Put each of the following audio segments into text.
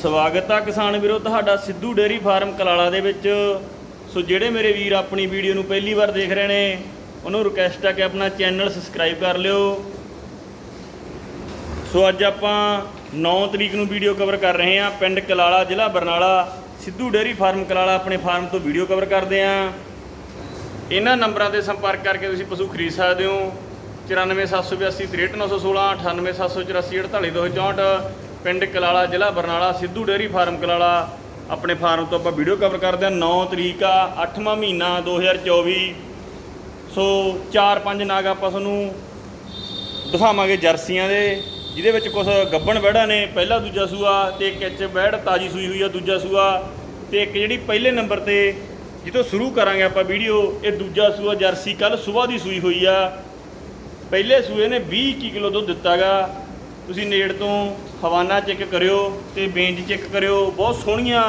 ਸਵਾਗਤ ਆ ਕਿਸਾਨ ਵੀਰੋ, ਤੁਹਾਡਾ ਸਿੱਧੂ ਡੇਅਰੀ ਫਾਰਮ ਕਲਾਲਾ ਦੇ ਵਿੱਚ। ਸੋ ਜਿਹੜੇ ਮੇਰੇ ਵੀਰ ਆਪਣੀ ਵੀਡੀਓ ਨੂੰ ਪਹਿਲੀ ਵਾਰ ਦੇਖ ਰਹੇ ਨੇ, ਉਹਨੂੰ ਰਿਕਵੈਸਟ ਆ ਕਿ ਆਪਣਾ ਚੈਨਲ ਸਬਸਕ੍ਰਾਈਬ ਕਰ ਲਿਓ। ਸੋ ਅੱਜ ਆਪਾਂ 9 ਤਰੀਕ ਨੂੰ ਵੀਡੀਓ ਕਵਰ ਕਰ ਰਹੇ ਹਾਂ, ਪਿੰਡ ਕਲਾਲਾ, ਜ਼ਿਲ੍ਹਾ ਬਰਨਾਲਾ। ਸਿੱਧੂ ਡੇਅਰੀ ਫਾਰਮ ਕਲਾਲਾ ਆਪਣੇ ਫਾਰਮ ਤੋਂ ਵੀਡੀਓ ਕਵਰ ਕਰਦੇ ਹਾਂ। ਇਹਨਾਂ ਨੰਬਰਾਂ ਤੇ ਸੰਪਰਕ ਕਰਕੇ ਤੁਸੀਂ ਪਸ਼ੂ ਖਰੀਦ ਸਕਦੇ ਹੋ। 94782 63916 98784 ਪਿੰਡ ਕਲਾਲਾ, ਜ਼ਿਲ੍ਹਾ ਬਰਨਾਲਾ, ਸਿੱਧੂ ਡੇਅਰੀ ਫਾਰਮ ਕਲਾਲਾ। ਆਪਣੇ ਫਾਰਮ ਤੋਂ ਆਪਾਂ ਵੀਡੀਓ ਕਵਰ ਕਰਦੇ ਹਾਂ। 9 ਤਰੀਕ ਆ 8ਵਾਂ ਮਹੀਨਾ 2024 ਸੋ 4-5 ਨਾਗ ਆਪਾਂ ਤੁਹਾਨੂੰ ਦਿਖਾਵਾਂਗੇ ਜਰਸੀਆਂ ਦੇ, ਜਿਹਦੇ ਵਿੱਚ ਕੁਝ ਗੱਬਣ ਵਹਿੜਾਂ ਨੇ। ਪਹਿਲਾ ਦੂਜਾ ਸੂਆ ਤੇ ਇੱਕ ਇੱਚ ਵਹਿੜ ਤਾਜੀ ਸੂਈ ਹੋਈ ਆ, ਦੂਜਾ ਸੂਆ ਤੇ ਇੱਕ ਜਿਹੜੀ ਪਹਿਲੇ ਨੰਬਰ ਤੇ ਜਿੱਥੋਂ ਸ਼ੁਰੂ ਕਰਾਂਗੇ ਆਪਾਂ ਵੀਡੀਓ, ਇਹ ਦੂਜਾ ਸੂਆ ਜਰਸੀ ਕੱਲ ਸਵੇਰ ਦੀ ਸੂਈ ਹੋਈ ਆ। ਪਹਿਲੇ ਸੂਏ ਨੇ 20 21 ਕਿਲੋ ਦੁੱਧ ਦਿੱਤਾਗਾ। ਤੁਸੀਂ ਨੇੜ ਤੋਂ ਹਵਾਨਾ ਚੈੱਕ ਕਰਿਓ ਤੇ ਬੇਂਜ ਚੈੱਕ ਕਰਿਓ। ਬਹੁਤ ਸੋਹਣੀਆਂ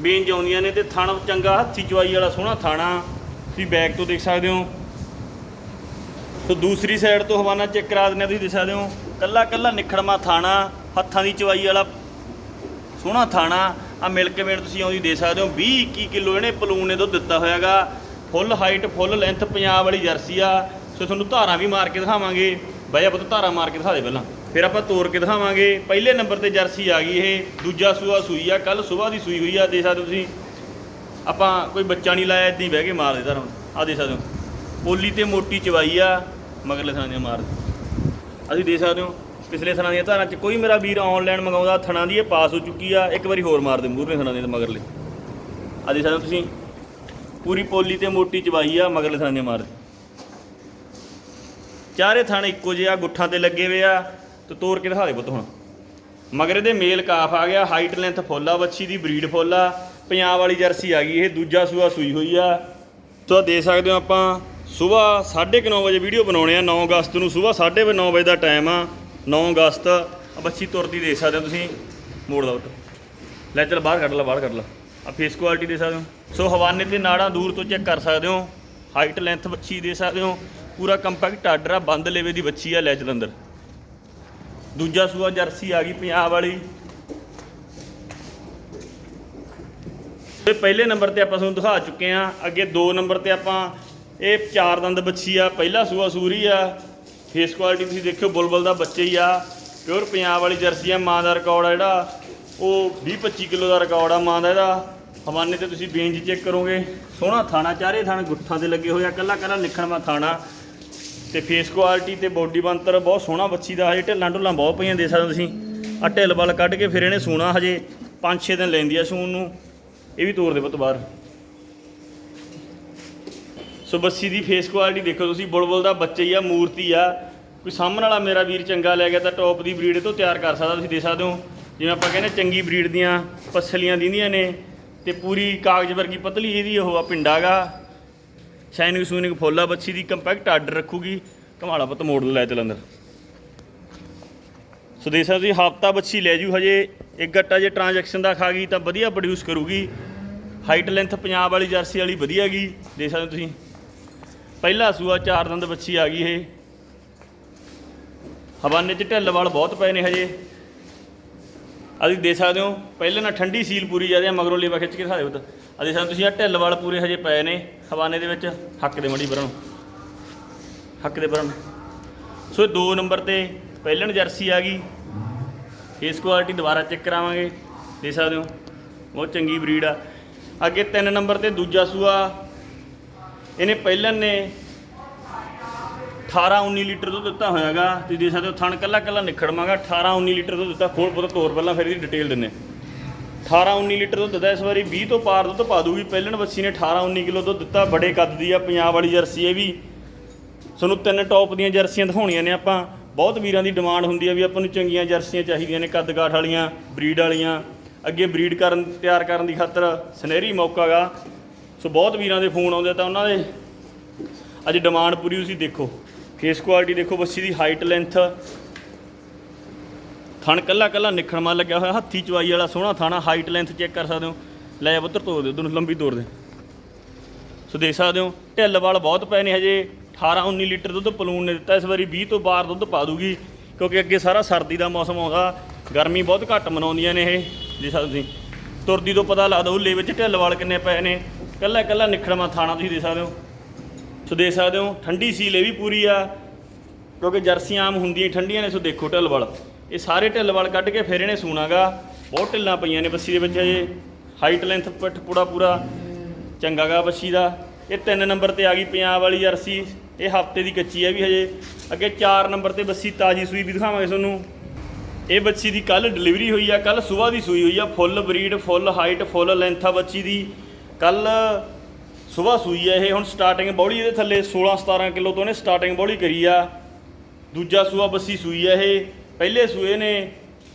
ਬੇਂਜ ਆਉਂਦੀਆਂ ਨੇ ਤੇ ਥਣ ਚੰਗਾ ਹੱਥੀ ਚਵਾਈ ਵਾਲਾ ਸੋਹਣਾ ਥਾਣਾ। ਤੁਸੀਂ ਬੈਕ ਤੋਂ ਦੇਖ ਸਕਦੇ ਹੋ। ਸੋ ਦੂਸਰੀ ਸਾਈਡ ਤੋਂ ਹਵਾਨਾ ਚੈੱਕ ਕਰਾ ਦਿੰਦੇ ਹਾਂ, ਤੁਸੀਂ ਦੇਖ ਸਕਦੇ ਹੋ। ਕੱਲਾ ਕੱਲਾ ਨਿਖੜਮਾ ਥਾਣਾ, ਹੱਥਾਂ ਦੀ ਚਵਾਈ ਵਾਲਾ ਸੋਹਣਾ ਥਾਣਾ। ਆ ਮਿਲ ਕੇ ਵੇਣ ਤੁਸੀਂ ਆਉਂਦੀ ਦੇ ਸਕਦੇ ਹੋ। 20 21 ਕਿਲੋ ਇਹਨੇ ਪਲੂਨ ਨੇ ਦੁੱਧ ਦਿੱਤਾ ਹੋਇਆਗਾ। Full height, full length Punjab ਵਾਲੀ ਜਰਸੀ ਆ। ਸੋ ਤੁਹਾਨੂੰ ਧਾਰਾਂ ਵੀ ਮਾਰ ਕੇ ਦਿਖਾਵਾਂਗੇ। ਬਾਈ ਪੁੱਤ ਧਾਰਾਂ ਮਾਰ ਕੇ ਦਿਖਾ ਦੇ ਪਹਿਲਾਂ। ਫਿਰ ਆਪਾਂ ਤੋੜ ਕੇ ਦਿਖਾਵਾਂਗੇ। ਪਹਿਲੇ ਨੰਬਰ ਤੇ ਜਰਸੀ ਆ ਗਈ ਇਹ। ਦੂਜਾ ਸੂਆ ਸੂਈ ਆ। ਕੱਲ ਸਵੇਰ ਦੀ ਸੂਈ ਹੋਈ ਆ। ਦੇਖ ਸਕਦੇ ਹੋ ਤੁਸੀਂ। ਆਪਾਂ ਕੋਈ ਬੱਚਾ ਨਹੀਂ ਲਾਇਆ, ਇਦਾਂ ਹੀ ਬਹਿ ਕੇ ਮਾਰ ਦੇ ਧਾਰਾਂ ਆ ਦੇਖ ਸਕਦੇ ਹੋ। ਪੋਲੀ ਤੇ ਮੋਟੀ ਚਵਾਈ ਆ, ਮਗਰਲੇ ਥਾਂ ਦੀਆਂ ਮਾਰ ਅਸੀਂ ਦੇਖ ਸਕਦੇ ਹੋ, ਪਿਛਲੇ ਥਣਾਂ ਦੀਆਂ ਧਾਰਾਂ 'ਚ ਕੋਈ ਮੇਰਾ ਵੀਰ ਆਨਲਾਈਨ ਮੰਗਾਉਂਦਾ, ਥਣਾ ਦੀ ਇਹ ਪਾਸ ਹੋ ਚੁੱਕੀ ਆ। ਇੱਕ ਵਾਰੀ ਹੋਰ ਮਾਰ ਦੇ, ਮੂਹਰਲੇ ਥਣਾਂ ਦੀਆਂ ਮਗਰਲੇ। ਆ ਦੇਖ ਸਕਦੇ ਹੋ ਤੁਸੀਂ। ਪੂਰੀ ਪੋਲੀ ਤੇ ਮੋਟੀ ਚਵਾਈ ਆ, ਮਗਰਲੇ ਥਾਂ ਦੀਆਂ ਮਾਰ ਚਾਰੇ ਥਣ ਇੱਕੋ ਜਿਹੇ ਆ, ਗੁੱਠਾਂ ਤੇ ਲੱਗੇ ਹੋਏ ਆ। ਤੇ ਤੋੜ ਕੇ ਦਿਖਾ ਦੇ ਪੁੱਤ ਹੁਣ। ਮਗਰ ਇਹਦੇ ਮੇਲ ਕਾਫ ਆ ਗਿਆ ਹਾਈਟ ਲੈਂਥ ਫੁੱਲ ਆ, ਵੱਛੀ ਦੀ ਬਰੀਡ ਫੁੱਲ ਆ ਪੰਜਾਬ ਵਾਲੀ ਜਰਸੀ ਆ ਗਈ, ਇਹ ਦੂਜਾ ਸੂਆ ਸੂਈ ਹੋਈ ਆ। ਸੋ ਦੇ ਸਕਦੇ ਹੋ ਆਪਾਂ, ਸਵੇਰ 9:30 ਵਜੇ ਵੀਡੀਓ ਬਣਾਉਣੇ ਆ 9 ਅਗਸਤ ਨੂੰ ਸਵੇਰ 9:30 ਵਜੇ ਦਾ ਟਾਈਮ ਆ 9 ਅਗਸਤ। ਆ ਬੱਚੀ ਤੁਰਦੀ ਦੇਖ ਸਕਦੇ ਹੋ ਤੁਸੀਂ, ਮੋੜ ਦਾ ਉੱਟ ਲੈ ਚੱਲ ਬਾਹਰ ਕੱਢ ਲੈ, ਬਾਹਰ ਕੱਢ ਲੈ। ਆ ਫੇਸ ਕੁਆਲਿਟੀ ਦੇ ਸਕਦੇ ਹੋ। ਸੋ ਹਵਾਨੇ ਤੇ ਨਾੜਾਂ ਦੂਰ ਤੋਂ ਚੈੱਕ ਕਰ ਸਕਦੇ ਹੋ। ਹਾਈਟ ਲੈਂਥ ਬੱਚੀ ਦੇ ਸਕਦੇ ਹੋ। ਪੂਰਾ ਕੰਪੈਕਟ ਆਰਡਰ ਆ, ਬੰਦ ਲੇਵੇ ਦੀ ਬੱਚੀ ਆ ਲੈ ਜਲੰਧਰ ਦੂਜਾ ਸੂਆ ਜਰਸੀ ਆ ਗਈ ਪੰਜਾਬ ਵਾਲੀ। ਤੇ ਪਹਿਲੇ ਨੰਬਰ ਤੇ ਆਪਾਂ ਤੁਹਾਨੂੰ ਦਿਖਾ ਚੁੱਕੇ ਆ ਅੱਗੇ 2 ਨੰਬਰ ਤੇ ਆਪਾਂ ਇਹ ਚਾਰ ਦੰਦ ਬੱਚੀ ਆ, ਪਹਿਲਾ ਸੂਆ ਸੂਰੀ ਆ। ਫੇਸ ਕੁਆਲਿਟੀ ਤੁਸੀਂ ਦੇਖਿਓ, ਬੁਲਬੁਲ ਦਾ ਬੱਚੇ ਹੀ ਆ। ਪਿਓਰ ਪੰਜਾਬ ਵਾਲੀ ਜਰਸੀ ਆ, ਮਾਂ ਦਾ ਰਿਕਾਰਡ ਆ ਜਿਹੜਾ। ਉਹ 20 25 ਕਿਲੋ ਦਾ ਰਿਕਾਰਡ ਆ ਮਾਂ ਦਾ ਇਹਦਾ। ਹਵਾਨੇ ਤੇ ਤੁਸੀਂ ਬੇਂਜ ਚੈੱਕ ਕਰੋਗੇ। ਸੋਹਣਾ ਥਾਣਾ, ਚਾਰੇ ਥਾਣੇ ਗੁੱਠਾਂ ਤੇ ਲੱਗੇ ਹੋਏ ਆ। ਕੱਲਾ ਕੱਲਾ ਨਿਖਣਵਾ ਥਾਣਾ। ਤੇ ਫੇਸ ਕੁਆਲਿਟੀ ਤੇ ਬੋਡੀ ਬੰਤਰ ਬਹੁਤ ਸੋਹਣਾ ਬੱਚੀ ਦਾ, ਹਜੇ ਢਿੱਲਾਂ ਢੁੱਲਾਂ ਬਹੁਤ ਪਈਆਂ ਦੇ ਸਕਦੇ ਹੋ ਤੁਸੀਂ। ਆ ਢਿੱਲ ਵੱਲ ਕੱਢ ਕੇ ਫਿਰ ਇਹਨੇ ਸੂਣਾ ਹਜੇ 5-6 ਦਿਨ ਲੈਂਦੀ ਆ ਸੂਣ ਨੂੰ। ਇਹ ਵੀ ਤੋਰ ਦੇ ਪੁੱਤ ਬਾਹਰ। ਸੋ ਬੱਸੀ ਦੀ ਫੇਸ ਕੁਆਲਿਟੀ ਦੇਖੋ ਤੁਸੀਂ, ਬੁਲਬੁਲ ਦਾ ਬੱਚਾ ਹੀ ਆ, ਮੂਰਤੀ ਆ। ਕੋਈ ਸਾਹਮਣ ਵਾਲਾ ਮੇਰਾ ਵੀਰ ਚੰਗਾ ਲੈ ਗਿਆ ਤਾਂ ਟੌਪ ਦੀ ਬਰੀਡ ਤੋਂ ਤਿਆਰ ਕਰ ਸਕਦਾ, ਤੁਸੀਂ ਦੇ ਸਕਦੇ ਹੋ। ਜਿਵੇਂ ਆਪਾਂ ਕਹਿੰਦੇ ਚੰਗੀ ਬਰੀਡ ਦੀਆਂ ਪਸਲੀਆਂ ਦਿੰਦੀਆਂ ਨੇ ਤੇ ਪੂਰੀ ਕਾਗਜ਼ ਵਰਗੀ ਪਤਲੀ ਇਹਦੀ ਉਹ ਆ, ਪਿੰਡਾਗਾ। ਸ਼ਾਈਨਿੰਗ ਸੂਨਿੰਗ ਫੋਲਾ ਬੱਚੀ ਦੀ ਕੰਪੈਕਟ ਆਰਡਰ ਰੱਖੂਗੀ। ਕਮਾਲਾ ਪੁੱਤ ਮੋਡਲ ਲੈ ਚੱਲ ਅੰਦਰ। ਸੋ ਦੇਖ ਸਕਦੇ ਤੁਸੀਂ ਹਫਤਾ ਬੱਚੀ ਲੈ ਜੂ ਹਜੇ। ਇੱਕ ਗੱਟਾ ਜੇ ਟ੍ਰਾਂਜੈਕਸ਼ਨ ਦਾ ਖਾ ਗਈ ਤਾਂ ਵਧੀਆ ਪ੍ਰੋਡਿਊਸ ਕਰੂਗੀ। ਹਾਈਟ ਲੈਂਥ ਪੰਜਾਬ ਵਾਲੀ ਜਰਸੀ ਵਾਲੀ ਵਧੀਆ ਗਈ। ਦੇਖ ਸਕਦੇ ਹੋ ਤੁਸੀਂ। ਪਹਿਲਾ ਸੂਆ ਚਾਰ ਦੰਦ ਬੱਚੀ ਆ ਗਈ ਇਹ। ਹਵਾਨੇ 'ਚ ਢਿੱਲ ਵਾਲ ਬਹੁਤ ਪਏ ਨੇ ਹਜੇ। ਅਸੀਂ ਦੇਖ ਸਕਦੇ ਹੋ, ਪਹਿਲਾਂ ਨਾ ਠੰਡੀ ਸੀਲ ਪੂਰੀ ਜਾਂਦੇ ਆ, ਮਗਰੋਂ ਲੇਵਾ ਖਿੱਚ ਕੇ ਦਿਖਾ ਦਿਓ ਤਾਂ ਅਸੀਂ ਸਾਨੂੰ ਤੁਸੀਂ ਆ ਢਿੱਲ ਵਾਲ ਪੂਰੇ ਹਜੇ ਪਏ ਨੇ। ਹਵਾਨੇ ਦੇ ਵਿੱਚ ਹੱਕ ਦੇ ਮੜੀ ਬਰਨ। ਹੱਕ ਦੇ ਬਰਨ। ਸੋ ਦੋ ਨੰਬਰ ਤੇ ਪਹਿਲਣ ਜਰਸੀ ਆ ਗਈ। ਇਸ ਕੁਆਲਿਟੀ ਦੁਬਾਰਾ ਚੈੱਕ ਕਰਾਵਾਂਗੇ। ਦੇ ਸਕਦੇ ਹੋ, ਬਹੁਤ ਚੰਗੀ ਬਰੀਡ ਆ। ਅੱਗੇ ਤਿੰਨ ਨੰਬਰ ਤੇ ਦੂਜਾ ਸੂਆ। ਇਹਨੇ ਪਹਿਲਣ ਨੇ 18 19 ਲੀਟਰ ਦੁੱਧ ਦਿੱਤਾ ਹੋਇਆਗਾ। ਤੁਸੀਂ ਦੇਖ ਸਕਦੇ ਹੋ, ਥਣ ਕੱਲਾ ਕੱਲਾ ਨਿਖੜਮਾਗਾ 18 19 ਲੀਟਰ ਦੁੱਧ ਦਿੱਤਾ। ਖੋਲ ਪੁੱਤ ਤੋਰ ਪਹਿਲਾਂ ਫਿਰ ਇਹਦੀ ਡਿਟੇਲ ਦਿੰਨੇ। 18 19 ਲੀਟਰ ਦੁੱਧ ਦਿੱਤਾ ਇਸ ਵਾਰੀ 20 ਤੋਂ ਪਾਰ ਦੁੱਧ ਪਾ ਦੂਗੀ ਪਹਿਲਣ ਬੱਸੀ ਨੇ 18 19 ਕਿਲੋ ਦੁੱਧ ਦਿੱਤਾ, ਬੜੇ ਕੱਦ ਦੀ ਆ ਪੰਜਾਬ ਵਾਲੀ ਜਰਸੀ ਇਹ ਵੀ। ਤੁਹਾਨੂੰ ਤਿੰਨ ਟੌਪ ਦੀਆਂ ਜਰਸੀਆਂ ਦਿਖਾਉਣੀਆਂ ਨੇ ਆਪਾਂ। ਬਹੁਤ ਵੀਰਾਂ ਦੀ ਡਿਮਾਂਡ ਹੁੰਦੀ ਆ ਵੀ ਆਪਾਂ ਨੂੰ ਚੰਗੀਆਂ ਜਰਸੀਆਂ ਚਾਹੀਦੀਆਂ ਨੇ, ਕੱਦ ਕਾਠ ਵਾਲੀਆਂ, ਬਰੀਡ ਵਾਲੀਆਂ। ਅੱਗੇ ਬਰੀਡ ਕਰਨ, ਤਿਆਰ ਕਰਨ ਦੀ ਖਾਤਰ ਸੁਨਹਿਰੀ ਮੌਕਾ ਗਾ ਸੋ ਬਹੁਤ ਵੀਰਾਂ ਦੇ ਫੋਨ ਆਉਂਦੇ ਤਾਂ ਉਹਨਾਂ ਦੇ। ਅੱਜ ਡਿਮਾਂਡ ਪੂਰੀ ਤੁਸੀਂ ਦੇਖੋ। ਫੇਸ ਕੁਆਲਿਟੀ ਦੇਖੋ ਬੱਸੀ ਦੀ ਹਾਈਟ ਲੈਂਥ ਥਣ ਕੱਲਾ ਕੱਲਾ ਨਿਖਣਮਾ ਲੱਗਿਆ ਹੋਇਆ, ਹੱਥੀ ਚਵਾਈ ਵਾਲਾ ਸੋਹਣਾ ਥਾਣਾ ਹਾਈਟ ਲੈਂਥ ਚੈੱਕ ਕਰ ਸਕਦੇ ਹੋ। ਲੈ ਪੁੱਤਰ ਤੋੜ ਦੇ ਉਧਰ ਲੰਬੀ ਤੋੜ ਦੇ। ਸੋ ਦੇਖ ਸਕਦੇ ਹੋ, ਢਿੱਲ ਵਾਲ ਬਹੁਤ ਪਏ ਨੇ ਹਜੇ 18 19 ਲੀਟਰ ਦੁੱਧ ਪਲੂਨ ਨੇ ਦਿੱਤਾ, ਇਸ ਵਾਰੀ 20 ਤੋਂ ਬਾਹਰ ਦੁੱਧ ਪਾ ਦੂਗੀ, ਕਿਉਂਕਿ ਅੱਗੇ ਸਾਰਾ ਸਰਦੀ ਦਾ ਮੌਸਮ ਆਉਂਦਾ, ਗਰਮੀ ਬਹੁਤ ਘੱਟ ਮਨਾਉਂਦੀਆਂ ਨੇ ਇਹ ਜੀ ਸਾਹਿਬ ਤੁਸੀਂ। ਤੁਰਦੀ ਤੋਂ ਪਤਾ ਲੱਗਦਾ ਹੁੱਲੇ ਵਿੱਚ ਢਿੱਲ ਵਾਲ ਕਿੰਨੇ ਪਏ ਨੇ, ਕੱਲਾ ਕੱਲਾ ਨਿਖੜਵਾ ਥਾਣਾ ਤੁਸੀਂ ਦੇ ਸਕਦੇ ਹੋ। ਸੋ ਦੇਖ ਸਕਦੇ ਹੋ, ਠੰਡੀ ਸੀਲ ਇਹ ਵੀ ਪੂਰੀ ਆ, ਕਿਉਂਕਿ ਜਰਸੀਆਂ ਆਮ ਹੁੰਦੀਆਂ, ਠੰਡੀਆਂ ਨੇ, ਸੋ ਦੇਖੋ ਢਿੱਲ ਵਾਲ। ਇਹ ਸਾਰੇ ਢਿੱਲ ਵਾਲ ਕੱਢ ਕੇ ਫਿਰ ਇਹਨੇ ਸੂਣਾਗਾ। ਬਹੁਤ ਢਿੱਲਾਂ ਪਈਆਂ ਨੇ ਬੱਸੀ ਦੇ ਵਿੱਚ ਅਜੇ ਹਾਈਟ ਲੈਂਥ ਪਿੱਠ ਪੂੜਾ ਪੂਰਾ। ਚੰਗਾ ਗਾ ਬੱਸੀ ਦਾ। ਇਹ 3 ਨੰਬਰ ਤੇ ਆ ਗਈ ਪੰਜਾਬ ਵਾਲੀ ਅਰਸੀ। ਇਹ ਹਫ਼ਤੇ ਦੀ ਕੱਚੀ ਹੈ ਵੀ ਹਜੇ। ਅੱਗੇ 4 ਨੰਬਰ ਤੇ ਬੱਸੀ ਤਾਜੀ ਸੂਈ ਵੀ ਦਿਖਾਵਾਂਗੇ ਤੁਹਾਨੂੰ। ਇਹ ਬੱਚੀ ਦੀ ਕੱਲ ਡਿਲੀਵਰੀ ਹੋਈ ਆ। ਕੱਲ ਸਵੇਰ ਦੀ ਸੂਈ ਹੋਈ ਆ। Full breed full height full length ਆ ਬੱਚੀ ਦੀ। ਕੱਲ ਸਵੇਰ ਸੂਈ ਆ ਇਹ। ਹੁਣ ਸਟਾਰਟਿੰਗ ਬੌੜੀ ਇਹਦੇ ਥੱਲੇ। 16 17 ਕਿਲੋ ਤੋਂ ਇਹਨੇ ਸਟਾਰਟਿੰਗ ਬੌੜੀ ਕਰੀ ਆ। ਦੂਜਾ ਸੂਆ ਬੱਸੀ ਸੂਈ ਆ ਇਹ। ਪਹਿਲੇ ਸੂਏ ਨੇ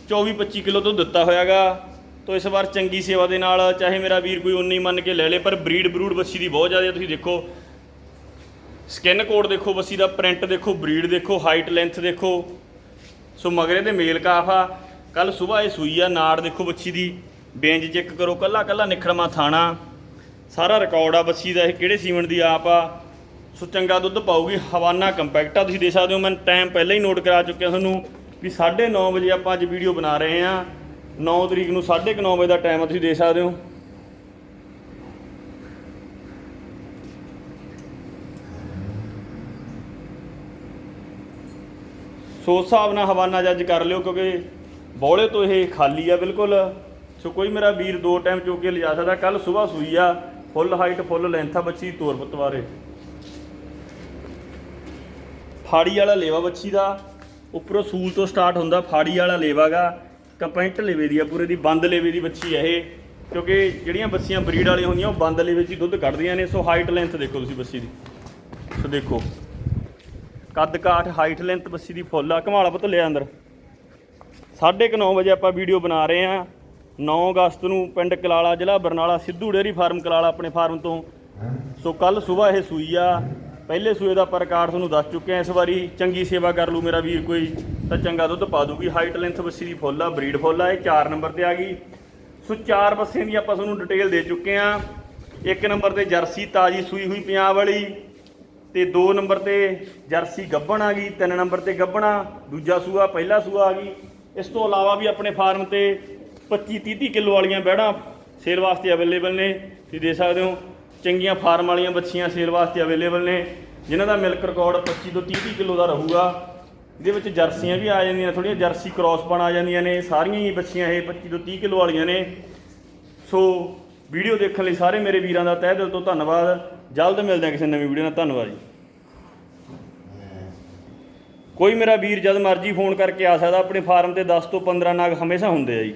24 25 ਕਿਲੋ ਤੋਂ ਦਿੱਤਾ ਹੋਇਆਗਾ। ਤੋ ਇਸ ਵਾਰ ਚੰਗੀ ਸੇਵਾ ਦੇ ਨਾਲ ਚਾਹੇ ਮੇਰਾ ਵੀਰ ਕੋਈ ਉਨੀ ਮੰਨ ਕੇ ਲੈ ਲੇ, ਪਰ ਬਰੀਡ ਬਰੂਡ ਬੱਸੀ ਦੀ ਬਹੁਤ ਜ਼ਿਆਦਾ ਤੁਸੀਂ ਦੇਖੋ। ਸਕਿਨ ਕੋਡ ਦੇਖੋ ਬੱਸੀ ਦਾ ਪ੍ਰਿੰਟ ਦੇਖੋ, ਬਰੀਡ ਦੇਖੋ ਹਾਈਟ ਲੈਂਥ ਦੇਖੋ। ਸੋ ਮਗਰੇ ਤੇ ਮੇਲ ਕਾਫ ਆ। ਕੱਲ ਸਵੇਰ ਇਹ ਸੂਈ ਆ, ਨਾੜ ਦੇਖੋ ਬੱਚੀ ਦੀ। ਬੇਂਜ ਚੈੱਕ ਕਰੋ ਕੱਲਾ ਕੱਲਾ ਨਿਖੜਮਾ ਥਾਣਾ। ਸਾਰਾ ਰਿਕਾਰਡ ਆ ਬੱਸੀ ਦਾ, ਇਹ ਕਿਹੜੇ ਸੀਮਨ ਦੀ ਆਪ ਆ। ਸੋ ਚੰਗਾ ਦੁੱਧ ਪਾਊਗੀ, ਹਵਾਨਾ ਕੰਪੈਕਟ ਆ ਤੁਸੀਂ ਦੇ ਸਕਦੇ ਹੋ। ਮੈਂ ਟਾਈਮ ਪਹਿਲਾਂ ਹੀ ਨੋਟ ਕਰਾ ਚੁੱਕਿਆ ਤੁਹਾਨੂੰ। ਵੀ 9:30 ਵਜੇ ਆਪਾਂ ਅੱਜ ਵੀਡੀਓ ਬਣਾ ਰਹੇ ਆ 9 ਤਰੀਕ ਨੂੰ 9:30 ਵਜੇ ਦਾ ਟਾਈਮ ਤੁਸੀਂ ਦੇ ਸਕਦੇ ਹੋ। ਸੋ ਹਿਸਾਬ ਨਾਲ ਹਵਾਨਾ ਜੱਜ ਕਰ ਲਿਓ, ਕਿਉਂਕਿ ਬੌਲੇ ਤੋਂ ਇਹ ਖਾਲੀ ਆ ਬਿਲਕੁਲ। ਸੋ ਕੋਈ ਮੇਰਾ ਵੀਰ ਦੋ ਟਾਈਮ ਚੋਕ ਕੇ ਲਿਜਾ ਸਕਦਾ ਕੱਲ ਸਵੇਰ ਸੂਈ ਆ। ਫੁੱਲ ਹਾਈਟ ਫੁੱਲ ਲੈਂਥ ਆ ਬੱਚੀ ਦੀ ਤੋਰ ਪਤਵਾਰੇ ਫਾੜੀ ਵਾਲਾ ਲੇਵਾ ਬੱਚੀ ਦਾ। ਉੱਪਰੋਂ ਸੂਲ ਤੋਂ ਸਟਾਰਟ ਹੁੰਦਾ, ਫਾੜੀ ਵਾਲਾ ਲੇਵਾਗਾ, ਕੰਪੈਂਟ ਲੇਵੇ ਦੀ ਆ ਪੂਰੇ ਦੀ, ਬੰਦ ਲੇਵੇ ਦੀ ਬੱਚੀ ਆ ਇਹ। ਕਿਉਂਕਿ ਜਿਹੜੀਆਂ ਬੱਸੀਆਂ ਬਰੀਡ ਵਾਲੀਆਂ ਹੁੰਦੀਆਂ, ਉਹ ਬੰਦ ਲੇਵੇ 'ਚ ਦੁੱਧ ਕੱਢਦੀਆਂ ਨੇ। ਸੋ ਹਾਈਟ ਲੈਂਥ ਦੇਖੋ ਤੁਸੀਂ ਬੱਸੀ ਦੀ। ਸੋ ਦੇਖੋ। ਕੱਦ ਕਾਠ ਹਾਈਟ ਲੈਂਥ ਬੱਸੀ ਦੀ ਫੁੱਲ ਆ। ਘਮਾਲਾ ਪੁੱਤ ਲਿਆ ਅੰਦਰ। 9:30 ਵਜੇ ਆਪਾਂ ਵੀਡੀਓ ਬਣਾ ਰਹੇ ਆ 9 ਅਗਸਤ ਨੂੰ ਪਿੰਡ ਕਲਾਲਾ ਜ਼ਿਲ੍ਹਾ ਬਰਨਾਲਾ ਸਿੱਧੂ ਡੇਅਰੀ ਫਾਰਮ ਕਲਾਲਾ ਆਪਣੇ ਫਾਰਮ ਤੋਂ। ਸੋ ਕੱਲ ਸਵੇਰ ਇਹ ਸੂਈ ਆ। ਪਹਿਲੇ ਸੂਏ ਦਾ ਪਰ ਰਿਕਾਰਡ ਤੁਹਾਨੂੰ ਦੱਸ ਚੁੱਕੇ ਆ ਇਸ ਵਾਰੀ, ਚੰਗੀ ਸੇਵਾ ਕਰ ਲੂ ਮੇਰਾ ਵੀਰ ਕੋਈ, ਤਾਂ ਚੰਗਾ ਦੁੱਧ ਪਾ ਦੂਗੀ ਹਾਈਟ ਲੈਂਥ ਬੱਸੀ ਦੀ ਫੁੱਲ ਆ ਬਰੀਡ ਫੁੱਲ ਆ, ਇਹ 4 ਨੰਬਰ ਤੇ ਆ ਗਈ। ਸੋ ਚਾਰ ਬੱਸਿਆਂ ਦੀ ਆਪਾਂ ਤੁਹਾਨੂੰ ਡਿਟੇਲ ਦੇ ਚੁੱਕੇ ਆ ਇੱਕ ਨੰਬਰ ਤੇ ਜਰਸੀ ਤਾਜੀ ਸੂਈ ਹੋਈ ਪੰਜਾਬ ਵਾਲੀ, ਤੇ 2 ਨੰਬਰ ਤੇ ਜਰਸੀ ਗੱਬਣ ਆ ਗਈ 3 ਨੰਬਰ ਤੇ ਗੱਬਣਾ, ਦੂਜਾ ਸੂਆ, ਪਹਿਲਾ ਸੂਆ ਆ ਗਈ। ਇਸ ਤੋਂ ਇਲਾਵਾ ਵੀ ਆਪਣੇ ਫਾਰਮ ਤੇ 25 30 ਕਿਲੋ ਵਾਲੀਆਂ ਬੈੜਾਂ ਸੇਲ ਵਾਸਤੇ ਅਵੇਲੇਬਲ ਨੇ, ਤੁਸੀਂ ਦੇ ਸਕਦੇ ਹੋ। ਚੰਗੀਆਂ ਫਾਰਮ ਵਾਲੀਆਂ ਬੱਚੀਆਂ ਸੇਲ ਵਾਸਤੇ ਅਵੇਲੇਬਲ ਨੇ, ਜਿਨ੍ਹਾਂ ਦਾ ਮਿਲਕ ਰਿਕਾਰਡ 25 ਤੋਂ 30 ਕਿਲੋ ਦਾ ਰਹੂਗਾ। ਇਹਦੇ ਵਿੱਚ ਜਰਸੀਆਂ ਵੀ ਆ ਜਾਂਦੀਆਂ ਥੋੜੀਆਂ ਜਰਸੀ ਕ੍ਰਾਸ ਬਣ ਆ ਜਾਂਦੀਆਂ ਨੇ, ਸਾਰੀਆਂ ਹੀ ਬੱਚੀਆਂ ਇਹ 25 ਤੋਂ 30 ਕਿਲੋ ਵਾਲੀਆਂ ਨੇ। ਸੋ ਵੀਡੀਓ ਦੇਖਣ ਲਈ ਸਾਰੇ ਮੇਰੇ ਵੀਰਾਂ ਦਾ ਤਹਿ ਦਿਲ ਤੋਂ ਧੰਨਵਾਦ। ਜਲਦ ਮਿਲਦੇ ਹਾਂ ਕਿਸੇ ਨਵੀਂ ਵੀਡੀਓ ਨਾਲ। ਧੰਨਵਾਦ ਜੀ। ਕੋਈ ਮੇਰਾ ਵੀਰ ਜਦ ਮਰਜ਼ੀ ਫੋਨ ਕਰਕੇ ਆ ਸਕਦਾ, ਆਪਣੇ ਫਾਰਮ ਤੇ 10 ਤੋਂ 15 ਨਾਗ ਹਮੇਸ਼ਾ ਹੁੰਦੇ ਆ ਜੀ।